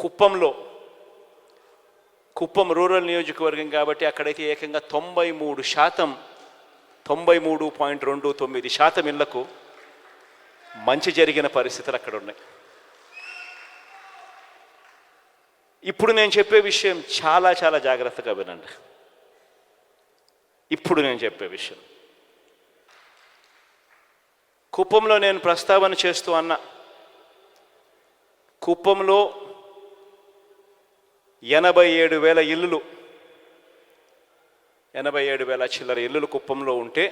కుప్పంలో కుప్పం రూరల్ నియోజకవర్గం కాబట్టి అక్కడైతే ఏకంగా తొంభై మూడు శాతం తొంభై మూడు పాయింట్ రెండు తొమ్మిది శాతం ఇళ్ళకు మంచి జరిగిన పరిస్థితులు అక్కడ ఉన్నాయి. ఇప్పుడు నేను చెప్పే విషయం చాలా చాలా జాగ్రత్తగా వినండి. ఇప్పుడు నేను చెప్పే విషయం. కుప్పంలో నేను ప్రస్తావన చేస్తూ అన్నా కుప్పంలో ఎనభై ఏడు వేల ఇల్లులు. ఎనభై ఏడు వేల చిల్లర ఇల్లులు కుప్పంలో ఉంటే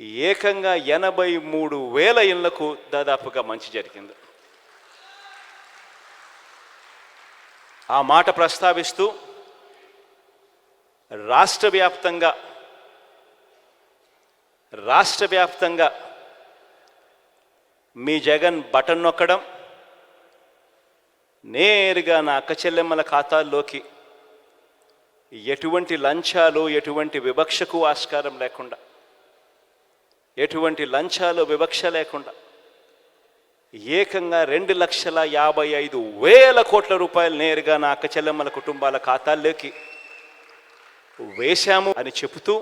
ఏకంగా ఎనభై మూడు వేల ఇళ్ళకు దాదాపుగా మంచి జరిగింది. ఆ మాట ప్రస్తావిస్తూ రాష్ట్ర వ్యాప్తంగా రాష్ట్ర వ్యాప్తంగా మీ జగన్ బటన్ నొక్కడం నేరుగా నా అక్క చెల్లెమ్మల ఖాతాల్లోకి ఎటువంటి లంచాలు ఎటువంటి వివక్షకు ఆస్కారం లేకుండా ఎటువంటి లంచాలు వివక్ష లేకుండా ఏకంగా రెండు లక్షల యాభై ఐదు వేల కోట్ల రూపాయలు నేరుగా నా అక్క చెల్లెమ్మల కుటుంబాల ఖాతాల్లోకి వేశాము అని చెబుతూ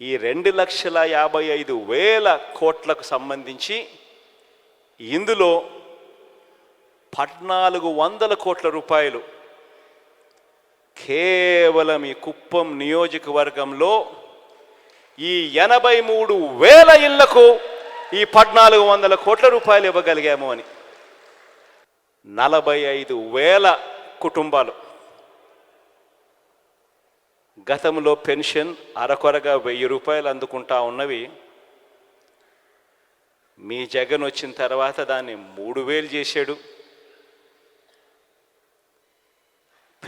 ఈ రెండు లక్షల యాభై ఐదు వేల కోట్లకు సంబంధించి ఇందులో పద్నాలుగు వందల కోట్ల రూపాయలు. కేవలం ఈ కుప్పం నియోజకవర్గంలో ఈ ఎనభై మూడు వేల ఇళ్ళకు ఈ పద్నాలుగు వందల కోట్ల రూపాయలు ఇవ్వగలిగాము అని. నలభై ఐదు వేల కుటుంబాలు. గతంలో పెన్షన్ అరకొరగా వెయ్యి రూపాయలు అందుకుంటా ఉన్నవి. మీ జగన్ వచ్చిన తర్వాత దాన్ని మూడు వేలు చేశాడు.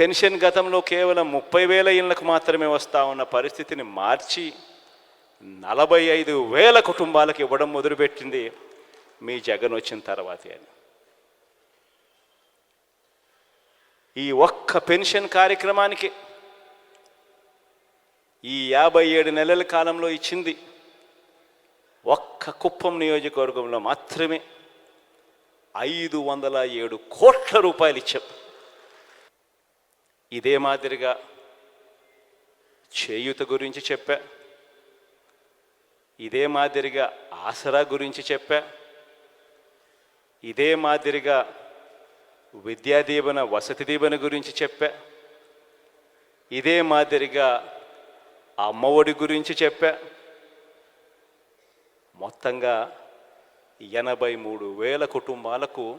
పెన్షన్ గతంలో కేవలం ముప్పై వేల ఇళ్ళకు మాత్రమే వస్తూ ఉన్న పరిస్థితిని మార్చి నలభై ఐదు వేల కుటుంబాలకు ఇవ్వడం మొదలుపెట్టింది మీ జగన్ వచ్చిన తర్వాతే అని. ఈ ఒక్క పెన్షన్ కార్యక్రమానికి ఈ యాభై ఏడు నెలల కాలంలో ఇచ్చింది ఒక్క కుప్పం నియోజకవర్గంలో మాత్రమే ఐదు వందల ఏడు కోట్ల రూపాయలు ఇచ్చాం. ఇదే మాదిరిగా చేయూత గురించి చెప్పా. ఇదే మాదిరిగా ఆసరా గురించి చెప్పా. ఇదే మాదిరిగా విద్యా దీవెన వసతి దీవెన గురించి చెప్పా. ఇదే మాదిరిగా అమ్మఒడి గురించి చెప్పా. మొత్తంగా ఎనభై మూడు వేల కుటుంబాలకు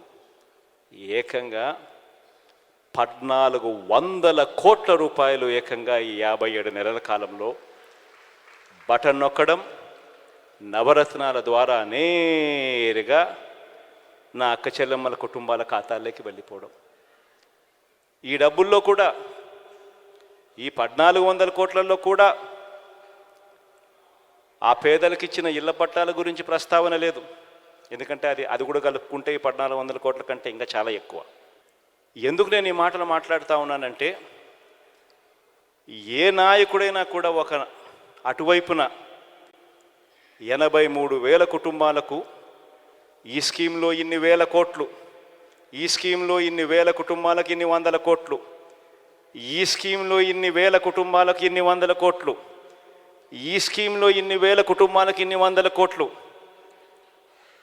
ఏకంగా పద్నాలుగు వందల కోట్ల రూపాయలు ఏకంగా ఈ యాభై ఏడు నెలల కాలంలో బటన్ నొక్కడం నవరత్నాల ద్వారా నేరుగా నా అక్క చెల్లెమ్మల కుటుంబాల ఖాతాల్లోకి వెళ్ళిపోవడం. ఈ డబ్బుల్లో కూడా ఈ పద్నాలుగు వందల కోట్లలో కూడా ఆ పేదలకు ఇచ్చిన ఇళ్ళ పట్టాల గురించి ప్రస్తావన లేదు. ఎందుకంటే అది అది కూడా కలుపుకుంటే ఈ పద్నాలుగు వందల కోట్ల కంటే ఇంకా చాలా ఎక్కువ. ఎందుకు నేను ఈ మాటలు మాట్లాడుతూ ఉన్నానంటే ఏ నాయకుడైనా కూడా ఒక అటువైపున ఎనభై మూడు వేల కుటుంబాలకు ఈ స్కీమ్లో ఇన్ని వేల కోట్లు ఈ స్కీమ్లో ఇన్ని వేల కుటుంబాలకు ఇన్ని వందల కోట్లు ఈ స్కీమ్లో ఇన్ని వేల కుటుంబాలకు ఇన్ని వందల కోట్లు ఈ స్కీమ్లో ఇన్ని వేల కుటుంబాలకు ఇన్ని వందల కోట్లు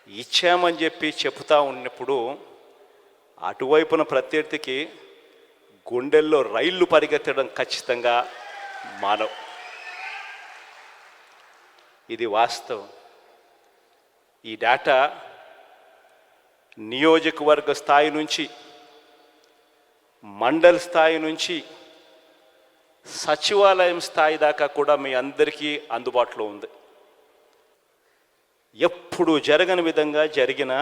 ఇచ్చామని చెప్పి చెప్తా ఉన్నప్పుడు అటువైపున ప్రత్యర్థికి గుండెల్లో రైళ్ళు పరిగెత్తడం ఖచ్చితంగా మానవ్. ఇది వాస్తవం. ఈ డేటా నియోజకవర్గ స్థాయి నుంచి మండల్ స్థాయి నుంచి సచివాలయం స్థాయి దాకా కూడా మీ అందరికీ అందుబాటులో ఉంది. ఎప్పుడు జరగని విధంగా జరిగిన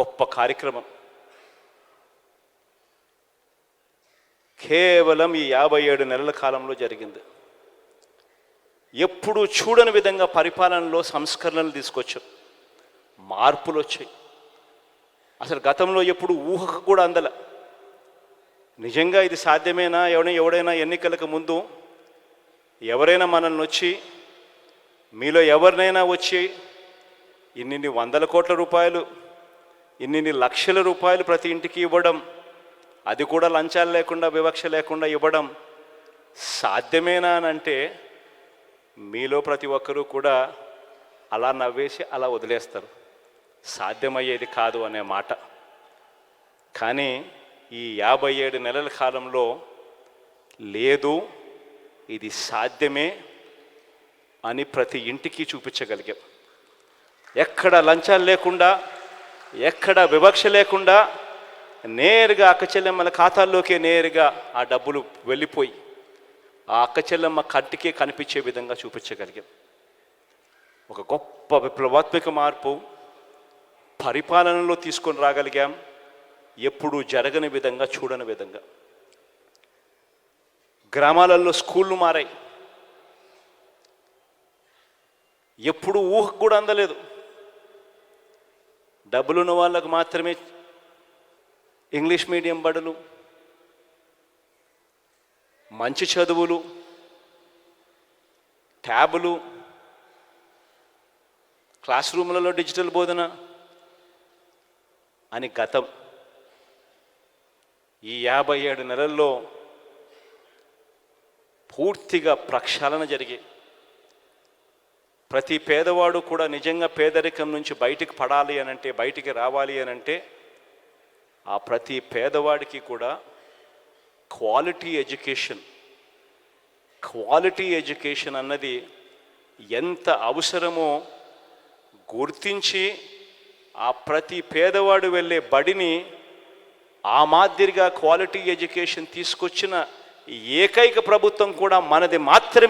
గొప్ప కార్యక్రమం. కేవలం ఈ యాభై ఏడు నెలల కాలంలో జరిగింది. ఎప్పుడు చూడని విధంగా పరిపాలనలో సంస్కరణలు తీసుకొచ్చాం మార్పులు వచ్చాయి. అసలు గతంలో ఎప్పుడు ఊహకు కూడా అందల. నిజంగా ఇది సాధ్యమేనా? ఎవడైనా ఎవడైనా ఎన్నికలకు ముందు ఎవరైనా మనల్ని వచ్చి మీలో ఎవరినైనా వచ్చి ఇన్నిన్ని వందల కోట్ల రూపాయలు ఇన్నిన్ని లక్షల రూపాయలు ప్రతి ఇంటికి ఇవ్వడం అది కూడా లంచాలు లేకుండా వివక్ష లేకుండా ఇవ్వడం సాధ్యమేనా అని అంటే మీలో ప్రతి ఒక్కరూ కూడా అలా నవ్వేసి అలా వదిలేస్తారు. సాధ్యమయ్యేది కాదు అనే మాట. కానీ ఈ యాభై ఏడు నెలల కాలంలో లేదు ఇది సాధ్యమే అని ప్రతి ఇంటికి చూపించగలిగాం. ఎక్కడ లంచాలు లేకుండా ఎక్కడ వివక్ష లేకుండా నేరుగా అక్క చెల్లెమ్మల ఖాతాల్లోకే నేరుగా ఆ డబ్బులు వెళ్ళిపోయి ఆ అక్క చెల్లెమ్మ కంటికే కనిపించే విధంగా చూపించగలిగాం. ఒక గొప్ప విప్లవాత్మక మార్పు పరిపాలనలో తీసుకొని రాగలిగాం. ఎప్పుడూ జరగని విధంగా చూడని విధంగా. గ్రామాలలో స్కూళ్ళు మారాయి. ఎప్పుడు ఊహకు కూడా అందలేదు. డబ్బులున్న వాళ్ళకు మాత్రమే ఇంగ్లీష్ మీడియం బడులు మంచి చదువులు ట్యాబులు క్లాస్ రూమ్లలో డిజిటల్ బోధన అని గతం. ఈ యాభై ఏడు నెలల్లో పూర్తిగా ప్రక్షాళన జరిగి ప్రతి పేదవాడు కూడా నిజంగా పేదరికం నుంచి బయటికి పడాలి అని అంటే బయటికి రావాలి అని అంటే ఆ ప్రతి పేదవాడికి కూడా క్వాలిటీ ఎడ్యుకేషన్ క్వాలిటీ ఎడ్యుకేషన్ అన్నది ఎంత అవసరమో గుర్తించి ఆ ప్రతి పేదవాడు వెళ్ళే బడిని ఆ మాదిరిగా క్వాలిటీ ఎడ్యుకేషన్ తీసుకొచ్చిన ఏకైక ప్రభుత్వం కూడా మనది మాత్రమే